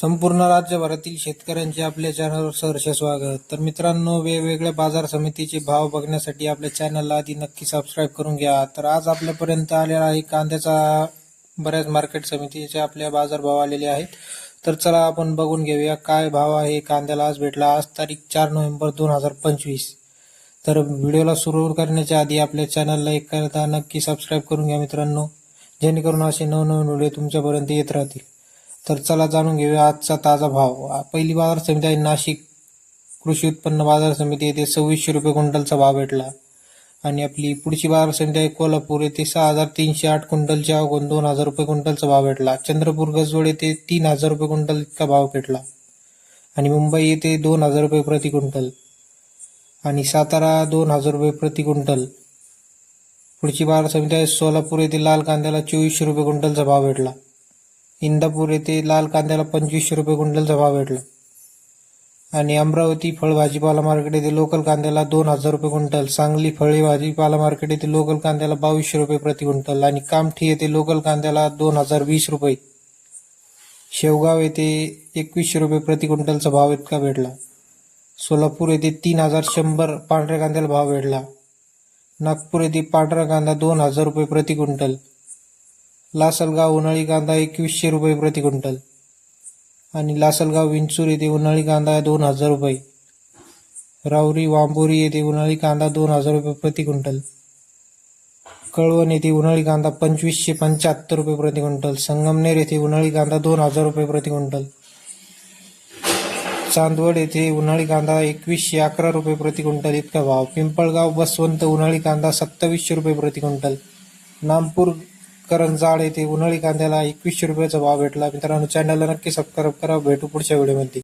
संपूर्ण राज्यभरातील शेतकऱ्यांचे आपल्या चॅनलवर सहर्ष स्वागत. तर मित्रांनो वेगवेगळ्या बाजार समितीचे भाव बघण्यासाठी आपल्या चॅनलला आधी नक्की सबस्क्राईब करून घ्या. तर आज आपल्यापर्यंत आलेला आहे कांद्याचा बऱ्याच मार्केट समितीचे आपल्या बाजार भाव आलेले आहेत. तर चला आपण बघून घेऊया काय भाव आहे कांद्याला. आज भेटला आज तारीख चार नोव्हेंबर दोन हजार पंचवीस. तर व्हिडिओला सुरू करण्याच्या आधी आपल्या चॅनलला एक करता नक्की सबस्क्राईब करून घ्या मित्रांनो. जेणेकरून असे नवनवीन व्हिडिओ तुमच्यापर्यंत येत राहतील. तर चला जाणून घेऊया आजचा ताजा भाव. पहिली बाजार समिती आहे नाशिक. कृषी उत्पन्न बाजार समिती येथे सव्वीसशे रुपये क्विंटलचा भाव भेटला. आणि आपली पुढची बाजार समिती आहे कोल्हापूर. येथे सहा हजार तीनशे आठ क्विंटलच्या अवघून दोन हजार रुपये क्विंटलचा भाव भेटला. चंद्रपूर गजवड येथे तीन हजार रुपये क्विंटल इतका भाव भेटला. आणि मुंबई येथे दोन हजार रुपये प्रति क्विंटल. आणि सातारा दोन हजार रुपये प्रति क्विंटल. पुढची बाजार समिती आहे सोलापूर. येथे लाल कांद्याला चोवीसशे रुपये क्विंटलचा भाव भेटला. इंदापूर येथे लाल कांद्याला पंचवीसशे रुपये क्विंटलचा भाव भेटला. आणि अमरावती फळ भाजीपाला मार्केट येथे लोकल कांद्याला दोन हजार रुपये क्विंटल सांगली फळे भाजीपाला मार्केट येथे लोकल कांद्याला बावीसशे रुपये प्रति क्विंटल आणि कामठी येथे लोकल कांद्याला दोन हजार वीस रुपये. शेवगाव येथे एकवीसशे रुपये प्रति क्विंटलचा भाव इतका भेटला. सोलापूर येथे तीन हजार शंभर पांढऱ्या कांद्याला भाव भेटला. नागपूर येथे पांढरा कांदा दोन हजार रुपये प्रति क्विंटल लासलगाव उन्हाळी कांदा एकवीसशे रुपये प्रति क्विंटल. आणि लासलगाव विंचूर येथे उन्हाळी कांदा दोन हजार रुपये. रावरी वांबोरी येथे उन्हाळी कांदा दोन हजार रुपये प्रति क्विंटल. कळवण येथे उन्हाळी कांदा पंचवीसशे पंच्याहत्तर रुपये प्रति क्विंटल. संगमनेर येथे उन्हाळी कांदा दोन हजार रुपये प्रति क्विंटल. चांदवड येथे उन्हाळी कांदा एकवीसशे अकरा रुपये प्रति क्विंटल इतका भाव. पिंपळगाव बसवंत उन्हाळी कांदा सत्तावीसशे रुपये प्रति क्विंटल. नामपूर करंजाड येथे उन्हाळी कांद्याला एकवीसशे रुपयाचा भाव भेटला. मित्रांनो चॅनलला नक्की सबस्क्राईब करा. भेटू पुढच्या व्हिडिओमध्ये